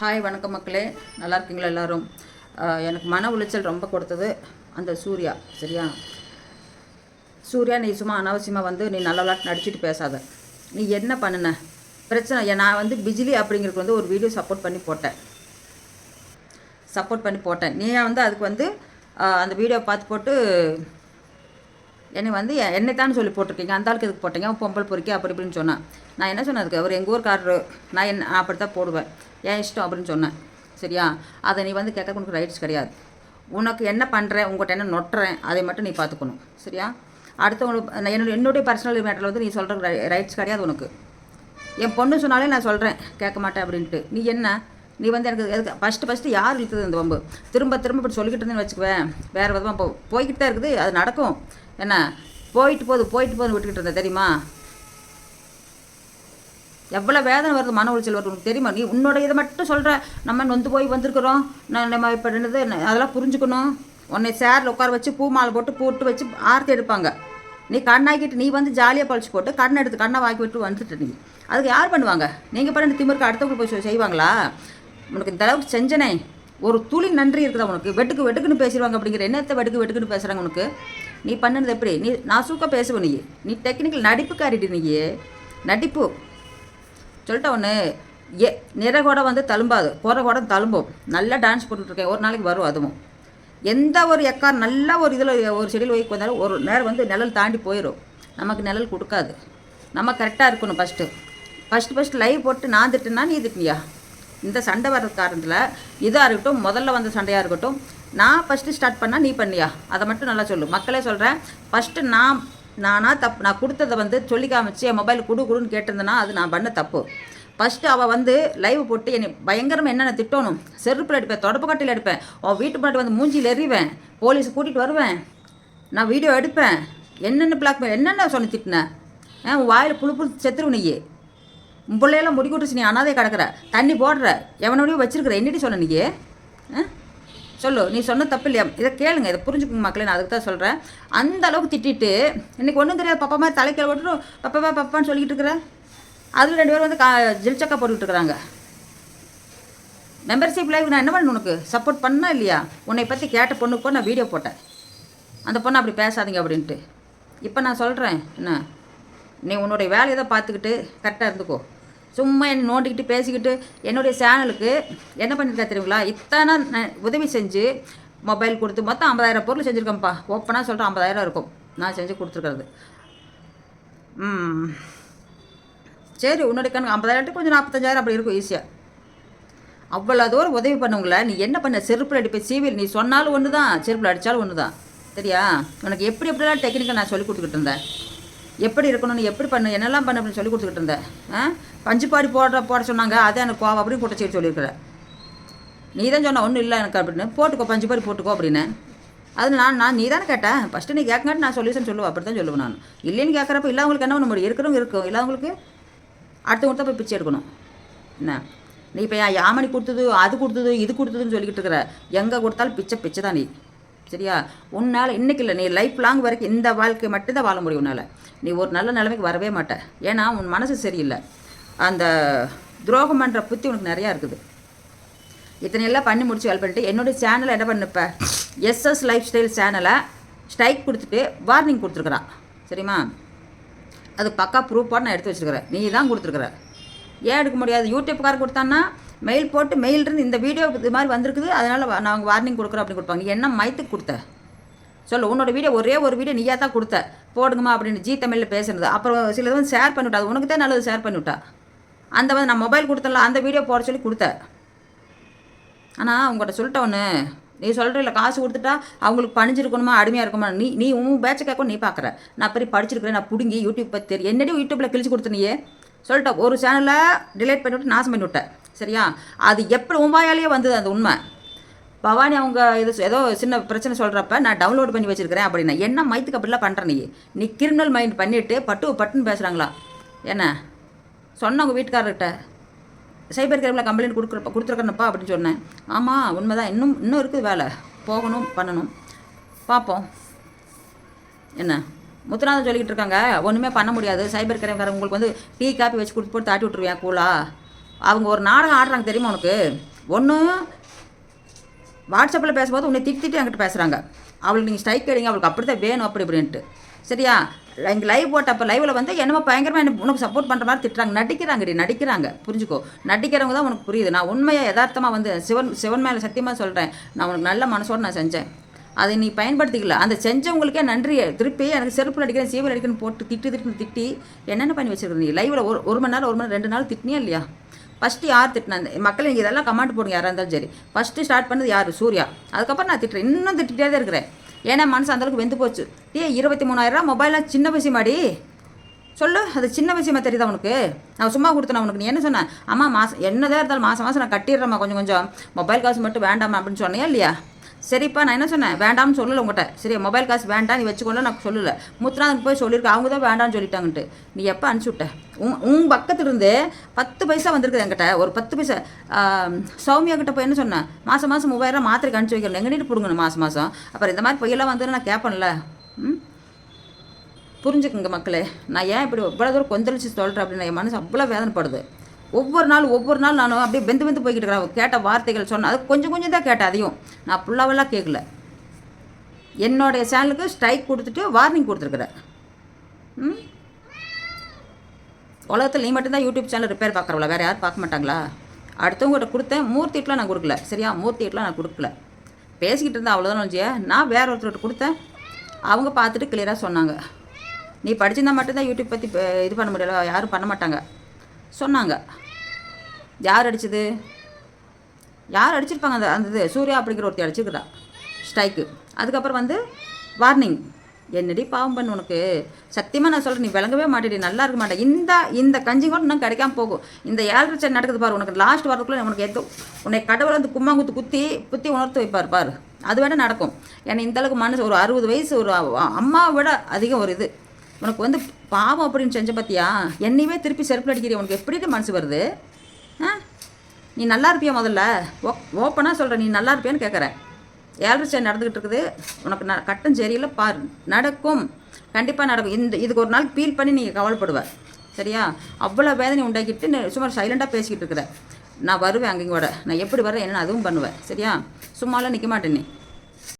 Hi வணக்கம் மக்களே. நல்லா இருக்கீங்களா எல்லாரும்? எனக்கு மன உளைச்சல் ரொம்ப கொடுத்தது அந்த சூர்யா சரியா? சூர்யா நீ சும்மா அனாவசியமாக வந்து நீ நல்ல விளாட்டு நடிச்சிட்டு பேசாத. நீ என்ன பண்ணுன? பிரச்சனை நான் வந்து பிஜிலி அப்படிங்கிறதுக்கு வந்து ஒரு வீடியோ சப்போர்ட் பண்ணி போட்டேன். சப்போர்ட் பண்ணி போட்டேன். நீ வந்து அதுக்கு வந்து அந்த வீடியோ பார்த்து போட்டு என்னை வந்து என்னை தான் சொல்லி போட்டிருக்கீங்க. அந்த ஆளுக்கு இதுக்கு போட்டீங்க? பொம்பல் பொம்பளை பொறிக்க அப்படி இப்படின்னு சொன்னான். நான் என்ன சொன்னதுக்கு அவர் எங்கள் ஊர்க்காரரு. நான் என் நான் அப்படி தான் போடுவேன். ஏன் இஷ்டம் அப்படின்னு சொன்னேன். சரியா? அதை நீ வந்து கேட்க உனக்கு ரைட்ஸ் கிடையாது. உனக்கு என்ன பண்ணுறேன் உங்கள்கிட்ட என்ன நொட்டுறேன் அதை மட்டும் நீ பார்த்துக்கணும். சரியா? அடுத்தவங்களுக்கு நான் என்னோட என்னுடைய பர்சனல் மேட்டரில் வந்து நீ சொல்கிற ரைட்ஸ் கிடையாது உனக்கு. என் பொண்ணு சொன்னாலே நான் சொல்கிறேன் கேட்க மாட்டேன் அப்படின்ட்டு. நீ என்ன? நீ வந்து எனக்கு எதுக்கு ஃபஸ்ட்டு ஃபஸ்ட்டு யார் இழுத்தது இந்த வம்பு? திரும்ப திரும்ப இப்படி சொல்லிக்கிட்டு இருந்தேன்னு வச்சுக்குவேன். வேறு விதமாக போ போய்கிட்டு தான் இருக்குது அது நடக்கும். என்ன? போயிட்டு போகுது போயிட்டு போகுது விட்டுக்கிட்டு இருந்தேன் தெரியுமா? எவ்வளோ வேதனை வருது மன உளைச்சல் வருது உனக்கு தெரியுமா? நீ உன்னோட இதை மட்டும் சொல்கிற நம்ம நொந்து போய் வந்திருக்கிறோம். நான் நம்ம இப்போ என்னது அதெல்லாம் புரிஞ்சுக்கணும். உன்னை சேரில் உட்கார வச்சு பூ மாலை போட்டு போட்டு வச்சு ஆர்த்தி எடுப்பாங்க. நீ கண்ணாக்கிட்டு நீ வந்து ஜாலியாக பழிச்சு போட்டு கண்ணை எடுத்து கண்ணை வாக்கி விட்டு வந்துட்டு நீ. அதுக்கு யார் பண்ணுவாங்க? நீங்கள் பண்ண திமுருக்கு அடுத்தவங்க போய் செய்வாங்களா? உனக்கு இந்த அளவுக்கு செஞ்சனே. ஒரு துளி நன்றி இருக்குதா உனக்கு? வெட்டுக்கு வெட்டுக்குன்னு பேசிடுவாங்க அப்படிங்கிற என்னத்தை வெட்டுக்கு வெட்டுக்குன்னு பேசுகிறாங்க உனக்கு. நீ பண்ணுனது எப்படி? நீ நான் சூக்க பேசுவேன் நீ. நீ டெக்னிக்கல் நடிப்புக்காரிடி நீ. நடிப்பு. சொல்லிட்ட ஒன்று ஏ நிற கூட வந்து தழும்பாது. போகிற கூட தழும்பும். நல்லா டான்ஸ் போட்டுட்ருக்கேன். ஒரு நாளைக்கு வரும் அதுவும். எந்த ஒரு எக்கார் நல்ல ஒரு இதில் ஒரு செடியில் வைக்க வந்தாலும் ஒரு நேரம் வந்து நிழல் தாண்டி போயிடும் நமக்கு நிழல் கொடுக்காது. நம்ம கரெக்டாக இருக்கணும் ஃபஸ்ட்டு ஃபஸ்ட்டு ஃபஸ்ட்டு லைவ் போட்டு நான் திட்டுனா நீ திட்டினியா? இந்த சண்டை வர்ற காரணத்தில் இதாக இருக்கட்டும் முதல்ல வந்த சண்டையாக இருக்கட்டும் நான் ஃபஸ்ட்டு ஸ்டார்ட் பண்ணால் நீ பண்ணியா? அதை மட்டும் நல்லா சொல்லு. மக்களே சொல்கிறேன் ஃபஸ்ட்டு நான் நானா தப்பு நான் கொடுத்ததை வந்து சொல்லி காமிச்சு என் மொபைல் கொடு கொடுன்னு கேட்டிருந்தேன்னா அது நான் பண்ண தப்பு. ஃபஸ்ட்டு அவள் வந்து லைவ் போட்டு என்னை பயங்கரமாக என்னென்ன திட்டணும்? செருப்பில் எடுப்பேன் தொடப்பு கட்டையில் அடிப்பேன் உன் வீட்டு பாட்டு வந்து மூஞ்சியில் எறிவேன். போலீஸ் கூட்டிகிட்டு வருவேன். நான் வீடியோ எடுப்பேன். என்னென்ன பிளாக் என்னென்ன சொல்லி திட்டினேன் ஏன் உன் வாயில் புழு புழு செத்துருவு நீ உன் பிள்ளையெல்லாம் முடி கொட்டுச்சு நீ அனாதே கிடக்குற. தண்ணி போடுற. எவனோடையும் வச்சிருக்கிற? என்னடி சொன்ன நீ ஆ? சொல்லு நீ சொன்ன தப்பு இல்லையா இதை கேளுங்க இதை புரிஞ்சுக்கோங்க மக்களே நான் அதுக்கு தான் சொல்கிறேன் அந்த அளவுக்கு திட்டிட்டு இன்னைக்கு ஒன்றும் தெரியாது பப்பா மாதிரி தலைக்கில் போட்டு பப்பா பப்பான்னு சொல்லிக்கிட்டு இருக்கிற? அதில் ரெண்டு பேரும் வந்து கா ஜில்சக்கா போட்டுக்கிட்டு இருக்கிறாங்க. மெம்பர்ஷிப் லைவ் நான் என்ன பண்ணணும் உனக்கு? சப்போர்ட் பண்ணா இல்லையா? உன்னை பற்றி கேட்ட பொண்ணுக்கு நான் வீடியோ போட்டேன். அந்த பொண்ணு அப்படி பேசாதீங்க அப்படின்ட்டு. இப்போ நான் சொல்கிறேன் என்ன? நீ உன்னுடைய வேலையை தான் பார்த்துக்கிட்டு கரெக்டாக இருந்துக்கோ. சும்மா என்னை நோண்டிக்கிட்டு பேசிக்கிட்டு என்னுடைய சேனலுக்கு என்ன பண்ணியிருக்கா தெரியுங்களா? இத்தனை உதவி செஞ்சு மொபைல் கொடுத்து மொத்தம் ஐம்பதாயிரம் பொருள் செஞ்சுருக்கேன்ப்பா. ஓப்பனாக சொல்கிறேன் ஐம்பதாயிரம் இருக்கும். நான் செஞ்சு கொடுத்துருக்கறது. ம். சரி உன்னுடைய கணக்கு ஐம்பதாயிரத்து கொஞ்சம் நாற்பத்தஞ்சாயிரம் அப்படி இருக்கும் ஈஸியாக அவ்வளோ தூரம் உதவி பண்ணுங்கள நீ என்ன பண்ண? செருப்பில் அடிப்ப சீவில் நீ சொன்னாலும் ஒன்று தான் செருப்பில் அடித்தாலும் ஒன்று தான் சரியா? உனக்கு எப்படி எப்படிலாம் டெக்னிக்கை நான் சொல்லி கொடுத்துக்கிட்டு இருந்தேன். எப்படி இருக்கணும் நீ எப்படி பண்ணு என்னெல்லாம் பண்ணு அப்படின்னு சொல்லி கொடுத்துக்கிட்டு இருந்தேன் பஞ்சுப்பாடி போடுற போட சொன்னாங்க. அதை எனக்கு கோவம் அப்படின்னு போட்டு செய்ய சொல்லியிருக்கிற. நீ தான் சொன்ன ஒன்றும் இல்லை எனக்கு அப்படின்னு. போட்டுக்கோ பஞ்சுப்பாடி போட்டுக்கோ அப்படின்னு. அது நான் நான் நீ தானே கேட்டேன். ஃபஸ்ட்டு நீ கேட்காட்டி நான் சொல்யூஷன் சொல்லுவேன். அப்படி தான் சொல்லுவேன் நான். இல்லைன்னு கேட்குறப்ப இல்லாதவங்களுக்கு என்ன பண்ண முடியும்? இருக்கிறவங்க இருக்கும் இல்லாதவங்களுக்கு அடுத்தவங்க தான் போய் பிச்சை எடுக்கணும். என்ன? நீ இப்போ யாமணி கொடுத்தது அது கொடுத்தது இது கொடுத்ததுன்னு சொல்லிக்கிட்டு இருக்கிற. எங்கே கொடுத்தாலும் பிச்சை பிச்சை தான் நீ. சரியா? உன்னால் இன்றைக்கி இல்லை நீ லைஃப் லாங் வரைக்கும் இந்த வாழ்க்கை மட்டும்தான் வாழ முடியும் உன்னால். நீ ஒரு நல்ல நிலைமைக்கு வரவே மாட்ட. ஏன்னா உன் மனசு சரியில்லை. அந்த துரோகம் பண்ணுற புத்தி உனக்கு நிறையா இருக்குது. இத்தனையெல்லாம் பண்ணி முடிச்சு வேலை பண்ணிட்டு என்னுடைய சேனலை என்ன பண்ணுப்ப எஸ்எஸ் லைஃப் ஸ்டைல் சேனலை ஸ்ட்ரைக் கொடுத்துட்டு வார்னிங் கொடுத்துருக்குறான். சரிம்மா? அது பக்கா ப்ரூஃபாக நான் எடுத்து வச்சிருக்கிறேன். நீ தான் கொடுத்துருக்குற. ஏன் எடுக்க முடியாது? யூடியூப்காரர் கொடுத்தான்னா மெயில் போட்டு மெயில் இருந்து இந்த வீடியோ இது மாதிரி வந்திருக்குது அதனால் நாங்கள் வார்னிங் கொடுக்குறோம் அப்படின்னு கொடுப்பாங்க. என்ன மயத்துக்கு கொடுத்த? சொல்லு உன்னோட வீடியோ ஒரே ஒரு வீடியோ நீயா தான் கொடுத்த. போடுங்கம்மா அப்படின்னு ஜி தமிழில் பேசுனது. அப்புறம் சிலது வந்து ஷேர் பண்ணிவிட்டா. அது உனக்கு தான் நல்லது ஷேர் பண்ணிவிட்டா. அந்த வந்து நான் மொபைல் கொடுத்தல அந்த வீடியோ போட சொல்லி கொடுத்த. ஆனால் உங்கள்கிட்ட சொல்லிட்ட ஒன்று நீ சொல்கிற இல்லை காசு கொடுத்துட்டா அவங்களுக்கு பணிஞ்சிருக்கணுமா அடிமையாக இருக்குமா நீ நீ உன் பேச்சை கேட்க நீ பார்க்குற நான் பெரிய படிச்சிருக்கிறேன் நான் பிடுங்கி யூடியூப் பற்றி தெரியும் என்னடி யூடியூப்பில் கிழிச்சு கொடுத்தனையே சொல்லிட்டேன் ஒரு சேனலை டிலேட் பண்ணிவிட்டு நாசம் பண்ணிவிட்டேன் சரியா? அது எப்படி உம்பாயாலேயே வந்தது அந்த உண்மை? பவானி அவங்க இது ஏதோ சின்ன பிரச்சனை சொல்கிறப்ப நான் டவுன்லோட் பண்ணி வச்சுருக்கிறேன் அப்படின்னா என்ன மைத்துக்கு அப்படிலாம் பண்ணுற நீ? நீ கிரிமினல் மைண்ட் பண்ணிவிட்டு பட்டு பட்டுன்னு பேசுகிறாங்களா என்ன? சொன்னவங்க வீட்டுக்காரர்கிட்ட சைபர் கிரைமில் கம்ப்ளைண்ட் கொடுக்குறப்ப கொடுத்துருக்கணுப்பா அப்படின்னு சொன்னேன். ஆமாம் உண்மைதான். இன்னும் இன்னும் இருக்குது வேலை. போகணும் பண்ணணும். பார்ப்போம் என்ன? முத்துநாதன் சொல்லிக்கிட்டு இருக்காங்க ஒன்றுமே பண்ண முடியாது. சைபர் கிரைம்காரங்க உங்களுக்கு வந்து டீ காப்பி வச்சு கொடுத்து போட்டு தாட்டி விட்ருவேன் கூலா. அவங்க ஒரு நாடகம் ஆடுறாங்க தெரியுமா உனக்கு? ஒன்று வாட்ஸ்அப்பில் பேசும்போது உன்னை திட்டி திட்டி என்கிட்ட பேசுகிறாங்க அவளுக்கு நீங்கள் ஸ்ட்ரைக் அடிங்க அவளுக்கு அப்படி தான் வேணும் அப்படி இப்படின்ட்டு. சரியா? இங்கே லைவ் போட்டப்போ லைவில் வந்து என்னமோ பயங்கரமாக எனக்கு உனக்கு சப்போர்ட் பண்ணுற மாதிரி திட்டுறாங்க. நடிக்கிறாங்கடி நடிக்கிறாங்க. புரிஞ்சுக்கோ. நடிக்கிறவங்க தான் உனக்கு புரியுது. நான் உண்மையாக யதார்த்தமாக வந்து சிவன் சிவன் மேலே சத்தியமாக சொல்கிறேன் நான் உனக்கு நல்ல மனசோடு நான் செஞ்சேன். அதை நீ பயன்படுத்திக்கல. அந்த செஞ்சவங்களுக்கே நன்றி. திருப்பி எனக்கு செருப்பு அடிக்கிறேன் சீவல் அடிக்கிறேன்னு போட்டு திட்டு திட்டு திட்டி என்னென்ன பண்ணி வச்சிருக்க நீ? லைவில் ஒரு ஒரு மணி நேரம் ஒரு மணி ரெண்டு நாள் திட்டினியா இல்லையா? ஃபஸ்ட்டு யார் திட்டினா மக்கள் நீங்கள் இதெல்லாம் கமெண்ட் போடுங்க யாராக இருந்தாலும் சரி. ஃபஸ்ட்டு ஸ்டார்ட் பண்ணது யார்? சூர்யா. அதுக்கப்புறம் நான் திட்டுறேன். இன்னும் திட்டிகிட்டே தான் இருக்கிறேன். ஏன்னா மனசு அந்தளவுக்கு வெந்து போச்சு. ஏ இருபத்தி மூணாயிரரூவா மொபைலாம் சின்ன விஷயமாடி சொல்லு அது சின்ன விஷயமா தெரியுதா உனக்கு? நான் சும்மா கொடுத்தேன் உனக்கு? நீ என்ன சொன்ன? அம்மா மாதம் என்னதான் இருந்தாலும் மாதம் மாதம் நான் கட்டிடுறேம்மா கொஞ்சம் கொஞ்சம். மொபைல் காசு மட்டும் வேண்டாமா அப்படின்னு சொன்னியா இல்லையா? சரிப்பா நான் என்ன சொன்னேன்? வேண்டாம்னு சொல்லலை உங்கள்கிட்ட சரி மொபைல் காசு வேண்டாம் நீ வச்சுக்கொள்ள நான் சொல்லலை. முத்துநாதனுக்கு போய் சொல்லியிருக்கேன். அவங்க தான் வேண்டாம்னு சொல்லிட்டாங்கன்ட்டு. நீ எப்போ அனுப்பிச்சுவிட்ட உன் உன் பக்கத்துலேருந்து பத்து பைசா வந்திருக்குது என்கிட்ட. ஒரு பத்து பைசா சௌமியா கிட்ட போய் என்ன சொன்னேன்? மாதம் மாதம் மூவாயிரம் மாத்திரைக்கு அனுப்பிச்சி வைக்கிறேன் எங்கிட்டு பிடுங்கணும் மாதம் மாதம் அப்புறம் இந்த மாதிரி பொய்யெல்லாம் வந்து நான் கேட்பேன்ல ம்? புரிஞ்சுக்குங்க மக்களே. நான் ஏன் இப்படி இவ்வளோ தூரம் கொந்தளிச்சு சொல்கிறேன் அப்படின்னு என் மனசு அவ்வளோ வேதனைப்படுது. ஒவ்வொரு நாள் ஒவ்வொரு நாள் நானும் அப்படியே வெந்து வெந்து போய்கிட்டு இருக்கிறேன். கேட்ட வார்த்தைகள் சொன்னேன் அது கொஞ்சம் கொஞ்சம் தான் கேட்டேன் அதையும். நான் ஃபுல்லாவெல்லாம் கேட்கல என்னுடைய சேனலுக்கு ஸ்ட்ரைக் கொடுத்துட்டு வார்னிங் கொடுத்துருக்குறேன். ம்? உலகத்தில் நீ மட்டும்தான் யூடியூப் சேனல் ரிப்பேர் பார்க்குறவங்கள வேறு யாரும் பார்க்க மாட்டாங்களா? அடுத்தவங்ககிட்ட கொடுத்தேன் மூர்த்திட்டுலாம் நான் கொடுக்கல. சரியா? மூர்த்திட்டுலாம் நான் கொடுக்கல. பேசிக்கிட்டு இருந்தேன் அவ்வளோதான் நினச்சியே நான் வேற ஒருத்தர்கிட்ட கொடுத்தேன். அவங்க பார்த்துட்டு கிளியராக சொன்னாங்க. நீ படிச்சிருந்தா மட்டும்தான் யூடியூப் பற்றி இது பண்ண முடியல யாரும் பண்ண மாட்டாங்க. சொன்னாங்க. யார் அடிச்சது? யார் அடிச்சிருப்பாங்க அந்த அந்த இது? சூர்யா அப்படிங்கிற ஒருத்தி அடிச்சிருக்கிறா. ஸ்ட்ரைக்கு. அதுக்கப்புறம் வந்து வார்னிங் என்னடி பாவம் பண்ணு உனக்கு? சத்தியமாக நான் சொல்கிறேன் நீ விளங்கவே மாட்டேடி. நல்லா இருக்க மாட்டேன் இந்த இந்த கஞ்சி கூட இன்னும் கிடைக்காம போகும். இந்த ஏழரை சரி நடக்குது பாரு உனக்கு லாஸ்ட் வரதுக்குள்ளே உனக்கு எதோ உன்னை கடவுள் வந்து கும்மாங்குத்து குத்தி குத்தி உணர்த்து வைப்பார் பாரு. அது வேணால் நடக்கும். ஏன்னா இந்த அளவுக்கு மனசு ஒரு அறுபது வயசு ஒரு அம்மாவை விட அதிகம் ஒரு இது. உனக்கு வந்து பாவம் அப்படின்னு செஞ்ச பார்த்தியா என்னையுமே திருப்பி செருப்பில் அடிக்கிறிய? உனக்கு எப்படி மனசு வருது? ஆ? நீ நல்லா இருப்பியா முதல்ல? ஓ ஓப்பனாக சொல்கிறேன் நீ நல்லா இருப்பியான்னு கேட்குறேன் ஏழரை சேர் நடந்துக்கிட்டு இருக்குது. உனக்கு ந கட்டம் சரியில்லை பார். நடக்கும். கண்டிப்பாக நடக்கும். இந்த இதுக்கு ஒரு நாள் ஃபீல் பண்ணி நீங்கள் கவலைப்படுவ. சரியா? அவ்வளோ வேதனை உண்டாக்கிட்டு சும்மா சைலண்ட்டாக பேசிக்கிட்டு இருக்கிற. நான் வருவேன் அங்கேயும் கூட நான் எப்படி வரேன் என்ன அதுவும் பண்ணுவேன். சரியா? சும்மாலாம் நிற்க மாட்டேன் நீ.